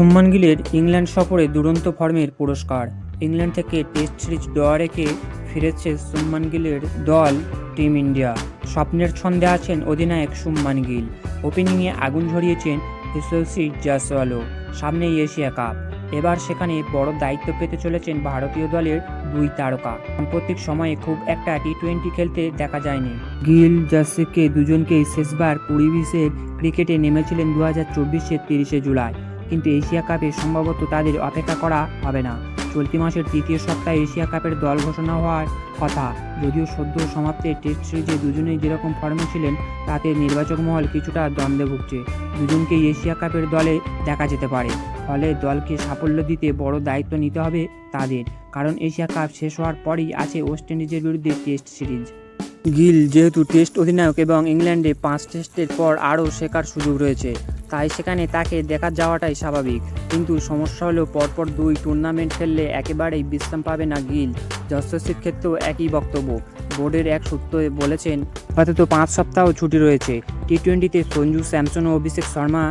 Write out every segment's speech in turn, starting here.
Shubman গিলের England সফরে দুরন্ত ফর্মের পুরস্কার। ইংল্যান্ড থেকে টেস্ট সিরিজ ড্র রেখে ফিরেছে শুভমান গিলের দল টিম ইন্ডিয়া। স্বপ্নের ছন্দে আছেন অধিনায়ক শুভমান গিল ওপেনিংয়ে আগুন ঝরিয়েছেন ইসলসি জাসওয়ালো সামনেই এশিয়া কাপ। এবার সেখানে বড় দায়িত্ব পেতে চলেছেন ভারতীয় দলের দুই তারকা। সাম্প্রতিক সময়ে খুব একটা টি টোয়েন্টি খেলতে দেখা যায়নি। গিল জাসিকে দুজনকেই শেষবার কুড়ি ক্রিকেটে নেমেছিলেন দু হাজার চব্বিশের তিরিশে জুলাই। কিন্তু এশিয়া কাপে সম্ভবত তাদের অপেক্ষা করা হবে না। চলতি মাসের তৃতীয় সপ্তাহে এশিয়া কাপের দল ঘোষণা হওয়ার কথা। যদিও সদ্য সমাপ্তির টেস্ট সিরিজে দুজনেই যেরকম ফর্মে ছিলেন, তাতে নির্বাচক মহল কিছুটা দ্বন্দ্বে ভুগছে। দুজনকেই এশিয়া কাপের দলে দেখা যেতে পারে। ফলে দলকে সাফল্য দিতে বড় দায়িত্ব নিতে হবে তাদের, কারণ এশিয়া কাপ শেষ হওয়ার পরই আছে ওয়েস্ট ইন্ডিজের বিরুদ্ধে টেস্ট সিরিজ। গিল যেহেতু টেস্ট অধিনায়ক এবং ইংল্যান্ডে পাঁচ টেস্টের পর আরও শেখার সুযোগ রয়েছে। তাই সেখানে তাকে দেখা যাওয়াটাই স্বাভাবিক। কিন্তু সমস্যা হলো পরপর দুই টুর্নামেন্ট খেললে একেবারেই বিশ্রাম পাবে না গিল। যশস্বীর ক্ষেত্রেও একই বক্তব্য। বোর্ডের এক সূত্র বলেছেন আপাতত পাঁচ সপ্তাহ ছুটি রয়েছে। টি টোয়েন্টিতে সঞ্জু স্যামসন ও অভিষেক শর্মা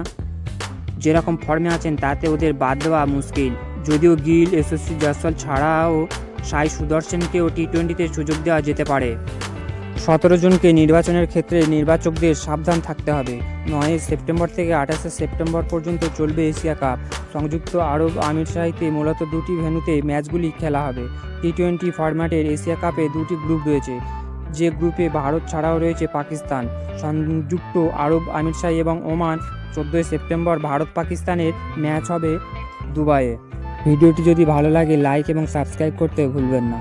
যেরকম ফর্মে আছেন, তাতে ওদের বাদ দেওয়া মুশকিল। যদিও গিল এসএসসি জয়সওয়াল ছাড়াও সাই সুদর্শনকেও টি টোয়েন্টিতে সুযোগ দেওয়া যেতে পারে। সতেরো জনকে নির্বাচনের ক্ষেত্রে নির্বাচকদের সাবধান থাকতে হবে। নয় সেপ্টেম্বর থেকে আঠাশে সেপ্টেম্বর পর্যন্ত চলবে এশিয়া কাপ। সংযুক্ত আরব আমিরশাহিতে মূলত দুটি ভেন্যুতে ম্যাচগুলি খেলা হবে। টি টোয়েন্টি ফরম্যাটের এশিয়া কাপে দুটি গ্রুপ রয়েছে, যে গ্রুপে ভারত ছাড়াও রয়েছে পাকিস্তান। সংযুক্ত আরব আমিরশাহী এবং ওমান, চোদ্দোই সেপ্টেম্বর ভারত পাকিস্তানের ম্যাচ হবে দুবাইয়ে। ভিডিওটি যদি ভালো লাগে, লাইক এবং সাবস্ক্রাইব করতে ভুলবেন না।